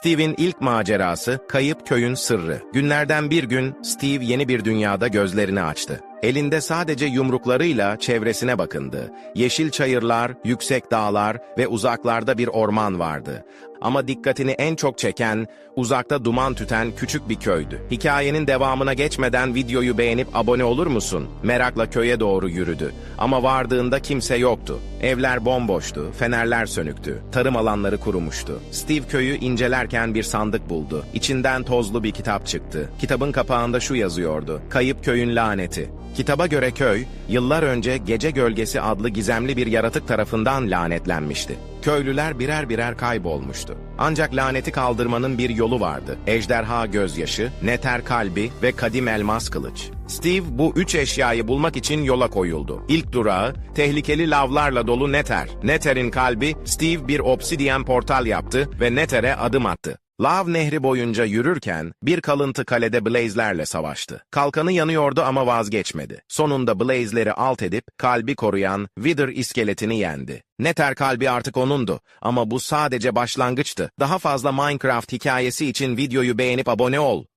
Steve'in ilk macerası, kayıp köyün sırrı. Günlerden bir gün Steve yeni bir dünyada gözlerini açtı. Elinde sadece yumruklarıyla çevresine bakındı. Yeşil çayırlar, yüksek dağlar ve uzaklarda bir orman vardı. Ama dikkatini en çok çeken, uzakta duman tüten küçük bir köydü. Hikayenin devamına geçmeden videoyu beğenip abone olur musun? Merakla köye doğru yürüdü. Ama vardığında kimse yoktu. Evler bomboştu, fenerler sönüktü, tarım alanları kurumuştu. Steve köyü incelerken bir sandık buldu. İçinden tozlu bir kitap çıktı. Kitabın kapağında şu yazıyordu. Kayıp köyün laneti. Kitaba göre köy, yıllar önce Gece Gölgesi adlı gizemli bir yaratık tarafından lanetlenmişti. Köylüler birer birer kaybolmuştu. Ancak laneti kaldırmanın bir yolu vardı. Ejderha gözyaşı, neter kalbi ve kadim elmas kılıç. Steve bu üç eşyayı bulmak için yola koyuldu. İlk durağı, tehlikeli lavlarla dolu Neter. Neter'in kalbi, Steve bir obsidiyen portal yaptı ve Neter'e adım attı. Lav nehri boyunca yürürken bir kalıntı kalede Blaze'lerle savaştı. Kalkanı yanıyordu ama vazgeçmedi. Sonunda Blaze'leri alt edip kalbi koruyan Wither iskeletini yendi. Nether kalbi artık onundu ama bu sadece başlangıçtı. Daha fazla Minecraft hikayesi için videoyu beğenip abone ol.